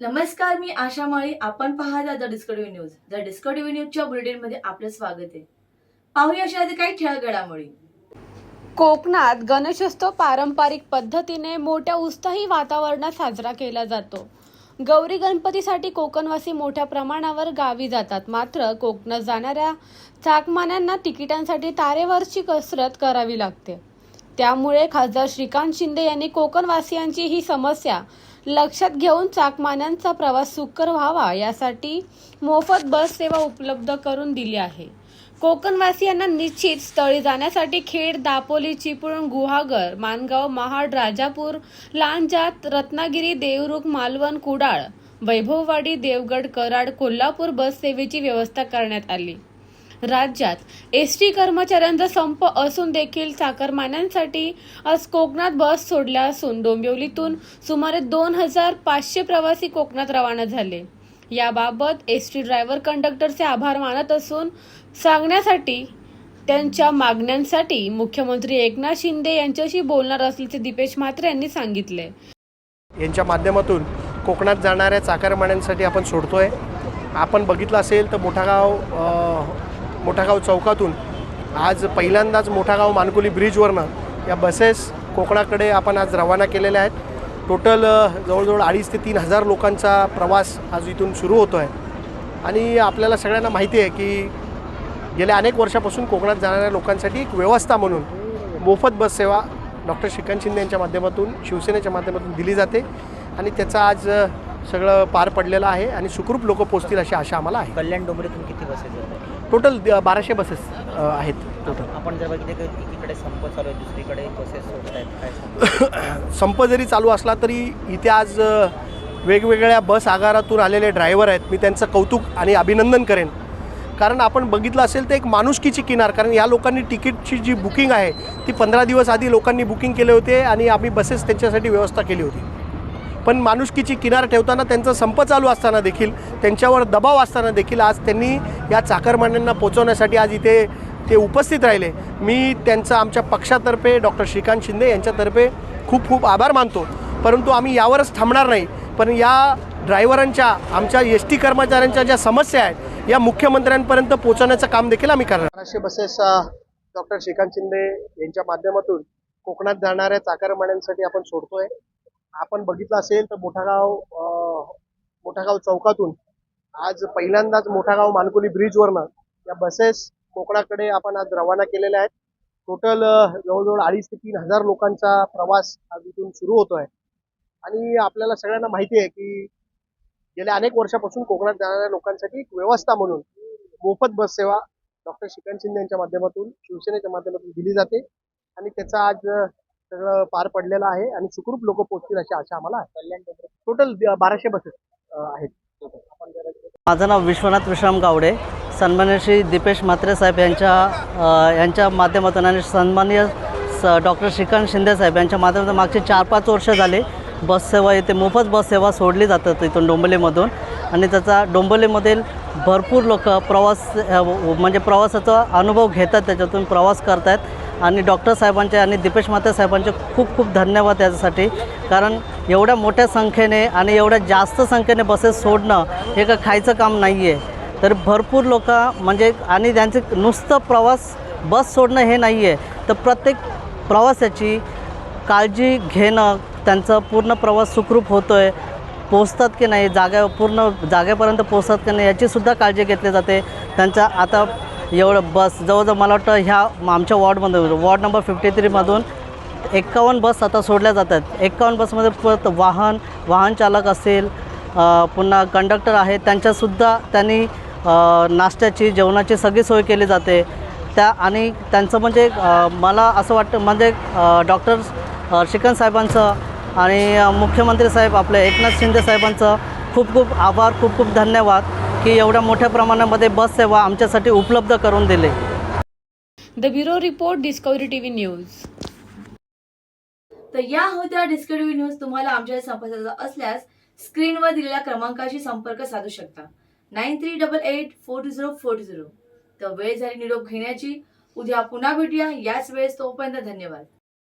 नमस्कार मी आशा माळी. आपण पाहता the discovery news. The discovery न्यूजच्या बुलेटिनमध्ये आपलं स्वागत आहे. पाहूया अशा काही ठळक घडामोडी कोकणात गणेशोत्सव पारंपरिक पद्धतीने मोठ्या उत्साही वातावरणात साजरा केला जातो. गौरी गणपतीसाठी कोकणवासी मोठ्या प्रमाणावर गावी जातात. मात्र कोकणात जाणाऱ्या चाकमान्यांना तिकिटांसाठी तारेवरची कसरत करावी लागते. त्यामुळे खासदार श्रीकांत शिंदे यांनी कोकणवासियांची ही समस्या लक्षात घेऊन चाकमान्यांचा प्रवास सुकर व्हावा यासाठी मोफत बस सेवा उपलब्ध करून दिली आहे. कोकणवासियांना निश्चित स्थळी जाण्यासाठी खेड दापोली चिपळूण गुहागर मानगाव महाड राजापूर लांजात रत्नागिरी देवरुख मालवण कुडाळ वैभववाडी देवगड कराड कोल्हापूर बस सेवेची व्यवस्था करण्यात आली. राज्यात एस टी कर्मचाऱ्यांचा संप असून देखील चाकरमान्यांसाठी आज कोकणात बस सोडल्या असून डोंबिवलीतून सुमारे दोन हजार पाचशे प्रवासी कोकणात रवाना झाले. याबाबत एस टी ड्रायव्हर कंडक्टरचे आभार मानत असून सांगण्यासाठी त्यांच्या मागण्यांसाठी मुख्यमंत्री एकनाथ शिंदे यांच्याशी बोलणार असल्याचे दीपेश म्हात्रे यांनी सांगितले. यांच्या माध्यमातून कोकणात जाणाऱ्या चाकरमान्यांसाठी आपण सोडतोय. आपण बघितलं असेल तर मोठागाव मोठागाव चौकातून आज पहिल्यांदाच मोठागाव मानकुली ब्रिजवरनं या बसेस कोकणाकडे आपण आज रवाना केलेल्या आहेत. टोटल जवळजवळ अडीच ते तीन हजार लोकांचा प्रवास आज इथून सुरू होतो आहे आणि आपल्याला सगळ्यांना माहिती आहे की गेल्या अनेक वर्षापासून कोकणात जाणाऱ्या लोकांसाठी एक व्यवस्था म्हणून मोफत बस सेवा डॉक्टर श्रीकांत शिंदे यांच्या माध्यमातून शिवसेनेच्या माध्यमातून दिली जाते. आणि त्याचा आज सगळं पार पडलेलं आहे आणि सुखरूप लोक पोचतील अशी आशा आम्हाला आहे. कल्याण डोंबरीतून किती बसेस आहेत टोटल बाराशे बसेस आहेत टोटल आपण जर बघितलं एकीकडे संप चालू आहे दुसरीकडे बसेस सोडत आहेत काय? संप जरी चालू असला तरी इथे आज वेगवेगळ्या बस आगारातून आलेले ड्रायव्हर आहेत. मी त्यांचं कौतुक आणि अभिनंदन करेन. कारण आपण बघितलं असेल तर एक माणुसकीची किनार. कारण या लोकांनी तिकीटची जी बुकिंग आहे ती पंधरा दिवस आधी लोकांनी बुकिंग केले होते आणि आम्ही बसेस त्यांच्यासाठी व्यवस्था केली होती. पण माणुसकीची किनार ठेवताना त्यांचा संप चालू असताना देखील त्यांच्यावर दबाव असताना देखील आज त्यांनी या चाकरमान्यांना पोचवण्यासाठी आज इथे ते उपस्थित राहिले. मी त्यांचं आमच्या पक्षातर्फे डॉक्टर श्रीकांत शिंदे यांच्यातर्फे खूप खूप आभार मानतो. परंतु आम्ही यावरच थांबणार नाही. पण या ड्रायव्हरांच्या आमच्या एस टी कर्मचाऱ्यांच्या ज्या समस्या आहेत या मुख्यमंत्र्यांपर्यंत पोहोचवण्याचं काम देखील आम्ही करणार. महाराष्ट्र बसेस डॉक्टर श्रीकांत शिंदे यांच्या माध्यमातून कोकणात जाणाऱ्या चाकरमान्यांसाठी आपण सोडतोय. आपण बघितलं असेल तर मोठागाव मोठागाव चौकातून आज पहिल्यांदाच मोठागाव मानकुली ब्रिजवरनं या बसेस कोकणाकडे आपण आज रवाना केलेल्या आहेत. टोटल जवळजवळ अडीच ते तीन हजार लोकांचा प्रवास आज इथून सुरू होतो आहे आणि आपल्याला सगळ्यांना माहिती आहे की गेल्या अनेक वर्षापासून कोकणात जाणाऱ्या लोकांसाठी एक व्यवस्था म्हणून मोफत बस सेवा डॉक्टर श्रीकांत शिंदे यांच्या माध्यमातून शिवसेनेच्या माध्यमातून दिली जाते. आणि त्याचा आज सगळं पार पडलेलं आहे आणि सुखरूप लोक पोहोचतील अशी आशा आम्हाला आहे. कल्याण डोंबरी टोटल बाराशे बसेस आहेत. माझं नाव विश्वनाथ विश्राम गावडे. सन्मान्य श्री दीपेश म्हात्रे साहेब यांच्या यांच्या माध्यमातून आणि सन्माननीय स डॉक्टर श्रीकांत शिंदे साहेब यांच्या माध्यमातून मागचे चार पाच वर्ष झाले बस सेवा इथे मोफत बस सेवा सोडली जातात इथून डोंबिवलीमधून. आणि त्याचा डोंबिवलीमधील भरपूर लोक प्रवास म्हणजे प्रवासाचा अनुभव घेतात त्याच्यातून प्रवास करत आहेत आणि डॉक्टर साहेबांचे आणि दीपेश माते साहेबांचे खूप खूप धन्यवाद याच्यासाठी. कारण एवढ्या मोठ्या संख्येने आणि एवढ्या जास्त संख्येने बसेस सोडणं हे का खायचं काम नाही आहे तर भरपूर लोक म्हणजे आणि त्यांचं नुसतं प्रवास बस सोडणं हे नाही आहे तर प्रत्येक प्रवासाची काळजी घेणं त्यांचा पूर्ण प्रवास सुखरूप होतो आहे पोचतात की नाही जागा पूर्ण जागेपर्यंत पोचतात की नाही याचीसुद्धा काळजी घेतली जाते. त्यांचा आता एवढं बस जवळजवळ मला वाटतं ह्या आमच्या वॉर्डमध्ये वॉर्ड नंबर फिफ्टी थ्रीमधून एक्कावन्न बस आता सोडल्या जातात. एक्कावन्न बसमध्ये परत वाहन वाहन चालक असेल पुन्हा कंडक्टर आहेत त्यांच्यासुद्धा त्यांनी नाश्त्याची जेवणाची सगळी सोय केली जाते. त्या आणि त्यांचं म्हणजे मला असं वाटतं म्हणजे डॉक्टर श्रीकांत साहेबांचं आणि मुख्यमंत्री साहेब आपले एकनाथ शिंदे साहेबांचं खूप खूप आभार खूप खूप धन्यवाद. की एवढ्या मोठ्या प्रमाणामध्ये बस सेवा आमच्यासाठी उपलब्ध करून दिली. The bureau report discovery TV news. तर या होत्या डिस्कवरी न्यूज तुम्हाला आमच्या संपर्काचा असल्यास स्क्रीनवर दिलेल्या क्रमांकाशी संपर्क साधू शकता. Nine three double eight four two zero four two zero. तर वेळ झाली निरोप घेण्याची. उद्या पुन्हा भेटूया. याच वेळेस तोपर्यंत धन्यवाद.